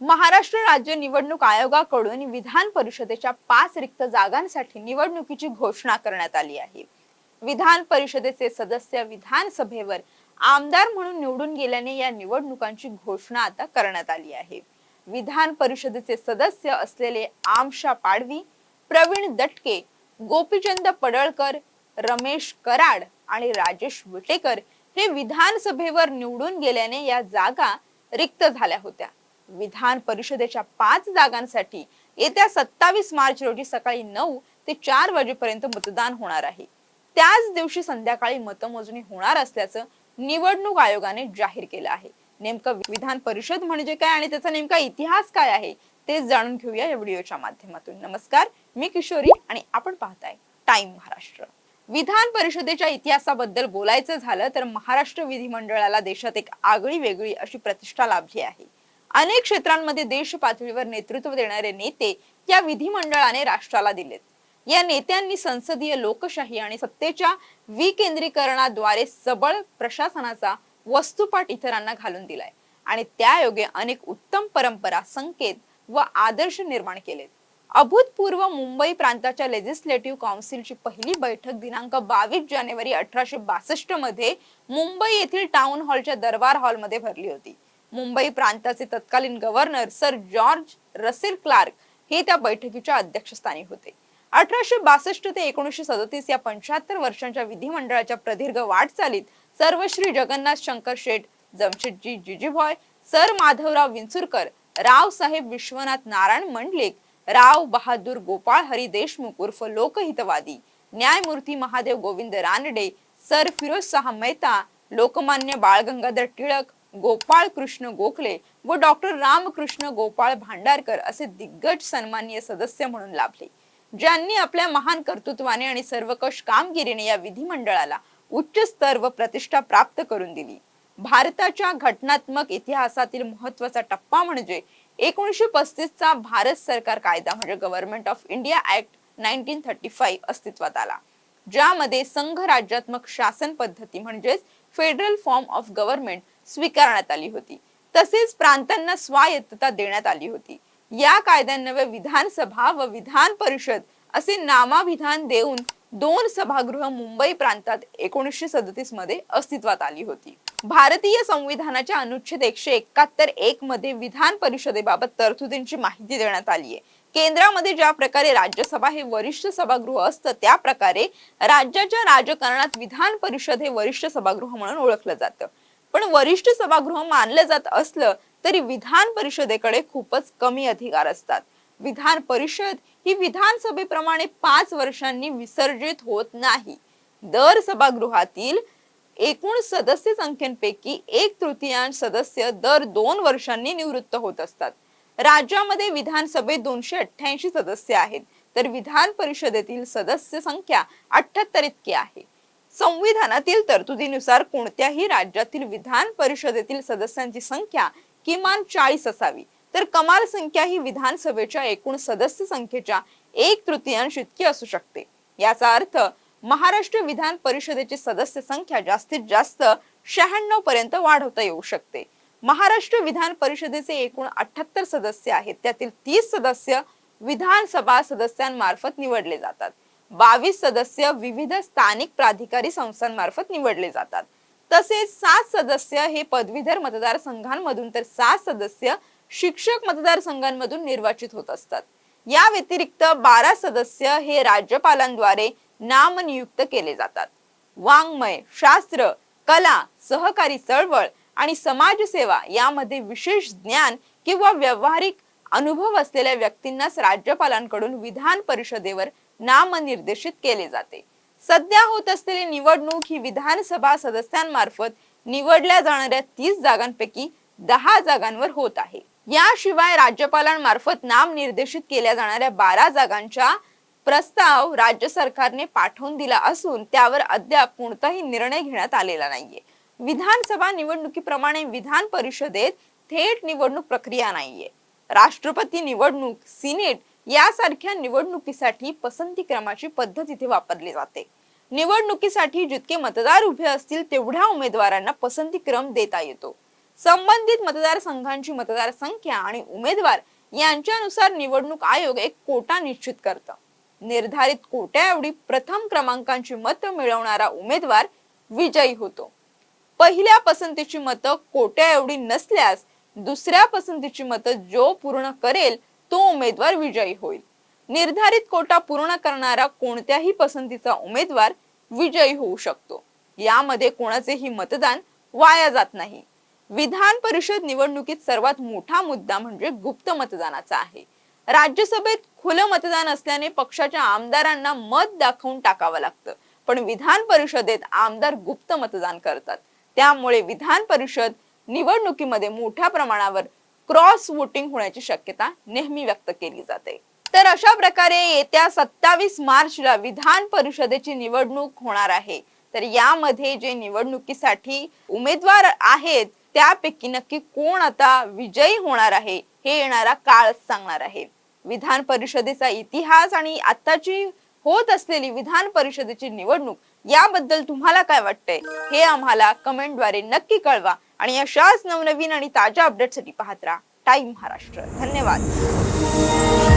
महाराष्ट्र राज्य निवडणूक आयोगाकडून विधान परिषदेच्या पाच रिक्त जागांसाठी निवडणुकीची घोषणा करण्यात आली आहे. विधान परिषदेचे सदस्य विधानसभेवर आमदार म्हणून निवडून गेल्याने या निवडणुकांची घोषणा आता करण्यात आली आहे. विधान परिषदेचे सदस्य असलेले आमशा पाडवी प्रवीण दटके गोपीचंद पडळकर रमेश कराड आणि राजेश विटेकर हे विधानसभेवर निवडून गेल्याने या जागा रिक्त झाल्या होत्या. विधान परिषदेच्या पाच जागांसाठी येत्या सत्तावीस मार्च रोजी सकाळी नऊ ते चार वाजेपर्यंत मतदान होणार आहे. त्याच दिवशी संध्याकाळी मतमोजणी होणार असल्याचं निवडणूक आयोगाने जाहीर केलं आहे. नेमकं विधान परिषद म्हणजे काय आणि त्याचा नेमका इतिहास काय आहे ते जाणून घेऊया या व्हिडिओच्या माध्यमातून. नमस्कार मी किशोरी आणि आपण पाहताय टाइम महाराष्ट्र. विधान परिषदेच्या इतिहासाबद्दल बोलायचं झालं तर महाराष्ट्र विधिमंडळाला देशात एक आगळी वेगळी अशी प्रतिष्ठा लाभली आहे. अनेक क्षेत्रांमध्ये देश पातळीवर नेतृत्व देणारे नेते या विधिमंडळाने राष्ट्राला दिलेत. या नेत्यांनी संसदीय लोकशाही आणि सत्तेच्या विकेंद्रीकरणाद्वारे सबळ प्रशासनाचा वस्तुपाठ इतरांना घालून दिलाय आणि त्यायोगे अनेक उत्तम परंपरा संकेत व आदर्श निर्माण केलेत. अभूतपूर्व मुंबई प्रांताच्या लेजिस्लेटिव्ह काउन्सिलची पहिली बैठक दिनांक बावीस जानेवारी अठराशे बासष्टमध्ये मुंबई येथील टाउन हॉलच्या दरबार हॉलमध्ये भरली होती. मुंबई प्रांताचे तत्कालीन governor sir George Russell Clerk हे त्या बैठकीच्या अध्यक्षस्थानी होते. अठराशे बासष्ट ते एकोणीसशे सदतीस या पंच्याहत्तर वर्षांच्या विधिमंडळाच्या प्रदीर्घ वाटचालीत सर्व श्री जगन्नाथ शंकर शेठ जमशेदजी जिजीभॉय सर माधवराव विंचुरकर राव साहेब विश्वनाथ नारायण मंडलिक राव बहादूर गोपाळ हरी देशमुख उर्फ लोकहितवादी न्यायमूर्ती महादेव गोविंद रानडे सर फिरोज शाह मेहता लोकमान्य बाळ गंगाधर टिळक गोपाळ कृष्ण गोखले व डॉक्टर रामकृष्ण गोपाळ भांडारकर असे दिग्गज सन्माननीय सदस्य म्हणून लाभले ज्यांनी आपल्या महान कर्तृत्वाने आणि सर्वकष कामगिरीने या विधिमंडळाला उच्च स्तर व प्रतिष्ठा प्राप्त करून दिली. भारताच्या घटनात्मक इतिहासातील महत्त्वाचा टप्पा म्हणजे एकोणीसशे पस्तीस चा भारत सरकार कायदा म्हणजे government of India act nineteen thirty five अस्तित्वात आला ज्यामध्ये संघ राज्यात्मक शासन पद्धती म्हणजेच फेडरल फॉर्म ऑफ गव्हर्नमेंट स्वीकारण्यात आली होती. तसेच प्रांतांना स्वायत्तता देण्यात आली होती. या कायद्यान्वये विधानसभा व विधान परिषद असे नामाविधान देऊन दोन सभागृह मुंबई प्रांतात एकोणीसशे सदतीसमध्ये अस्तित्वात आली होती. भारतीय संविधानाच्या अनुच्छेद एकशे एकाहत्तर एक मध्ये विधान परिषदेबाबत तरतुदींची माहिती देण्यात आली आहे. केंद्रामध्ये ज्या प्रकारे राज्यसभा हे वरिष्ठ सभागृह असतं त्या प्रकारे राज्याच्या राजकारणात विधान परिषद हे वरिष्ठ सभागृह म्हणून ओळखलं जातं. पण वरिष्ठ सभागृह मानलं जात असलं तरी विधान परिषदेकडे खूपच कमी अधिकार असतात. विधान परिषद ही विधानसभेप्रमाणे पाच वर्षांनी विसर्जित होत नाही. दर सभागृहातील एकूण सदस्य संख्येपैकी एक तृतीयांश सदस्य दर दोन वर्षांनी निवृत्त होत असतात. राज्यामध्ये विधानसभेत दोनशे अठ्ठ्याऐंशी सदस्य आहेत तर विधान परिषदेतील सदस्य संख्या अठ्याहत्तर इतकी आहे. संविधानातील तरतुदीनुसार कोणत्याही राज्यातील विधान परिषदेतील सदस्यांची संख्या किमान चाळीस असावी. तर कमाल संख्या ही विधानसभेच्या एकूण सदस्य संख्येच्या एक तृतीयांश इतकी असू शकते. याचा अर्थ महाराष्ट्र विधान परिषदेची सदस्य संख्या जास्तीत जास्त शहाण्णव पर्यंत वाढवता येऊ शकते. महाराष्ट्र विधान परिषदेचे एकूण अठ्याहत्तर सदस्य आहेत. त्यातील तीस सदस्य विधानसभा सदस्यांमार्फत निवडले जातात. बावीस सदस्य विविध स्थानिक प्राधिकारी संस्थांमार्फत निवडले जातात. तसेच सात सदस्य हे पदवीधर मतदारसंघांमधून तर सात सदस्य शिक्षक मतदारसंघांमधून निर्वाचित होत असतात. या व्यतिरिक्त बारा सदस्य हे राज्यपालांद्वारे नामनियुक्त केले जातात. वाङ्मय शास्त्र कला सहकारी चळवळ आणि समाजसेवा यामध्ये विशेष ज्ञान किंवा व्यावहारिक अनुभव असलेल्या व्यक्तींनाच राज्यपालांकडून विधान परिषदेवर नामनिर्देशित केले जाते. सध्या होत असलेली निवडणूक ही विधानसभा सदस्यांमार्फत निवडल्या जाणाऱ्या तीस जागांपैकी दहा जागांवर होत आहे. याशिवाय राज्यपालांमार्फत नाम निर्देशित केल्या जाणाऱ्या बारा जागांच्या प्रस्ताव राज्य सरकारने पाठवून दिला असून त्यावर अद्याप कोणताही निर्णय घेण्यात आलेला नाहीये. विधानसभा निवडणुकीप्रमाणे विधान परिषदेत थेट निवडणूक प्रक्रिया नाहीये. राष्ट्रपती निवडणूक सिनेट यासारख्या निवडणुकीसाठी पसंती क्रमाची पद्धत इथे वापरली जाते. निवडणुकीसाठी जितके मतदार उभे असतील तेवढ्या उमेदवारांना पसंती क्रम देता येतो. संबंधित मतदारसंघांची मतदारसंख्या आणि उमेदवार यांच्यानुसार निवडणूक आयोग एक कोटा निश्चित करत. निर्धारित कोट्या एवढी प्रथम क्रमांकांची मतं मिळवणारा उमेदवार विजयी होतो. पहिल्या पसंतीची मतं कोट्या एवढी नसल्यास दुसऱ्या पसंतीची मतं जो पूर्ण करेल तो उमेदवार विजयी होईल. निर्धारित कोटा पूर्ण करणारा कोणत्याही पसंतीचा उमेदवार विजयी होऊ शकतो. यामध्ये कोणाचेही मतदान वाया जात नाही. विधान परिषद निवडणुकीत सर्वात मोठा मुद्दा म्हणजे गुप्त मतदानाचा आहे. राज्यसभेत खुलं मतदान असल्याने पक्षाच्या आमदारांना मत दाखवून टाकावं लागतं. पण विधान परिषदेत आमदार गुप्त मतदान करतात. त्यामुळे विधान परिषद निवडणुकीमध्ये मोठ्या प्रमाणावर क्रॉस वोटिंग होण्याची शक्यता नेहमी व्यक्त केली जाते. तर अशा प्रकारे येत्या सत्तावीस मार्चला विधान परिषदेची निवडणूक होणार आहे. तर यामध्ये जे निवडणुकीसाठी उमेदवार आहेत त्यापैकी नक्की कोण आता विजयी होणार आहे हे येणारा काळच सांगणार आहे. विधान परिषदेचा इतिहास आणि आताची होत असलेली विधान परिषदेची निवडणूक याबद्दल तुम्हाला काय वाटतंय? हे आम्हाला कमेंटद्वारे नक्की कळवा. आणि अशाच नवनवीन आणि ताज्या अपडेटसाठी पाहत राहा. टाइम महाराष्ट्र. धन्यवाद.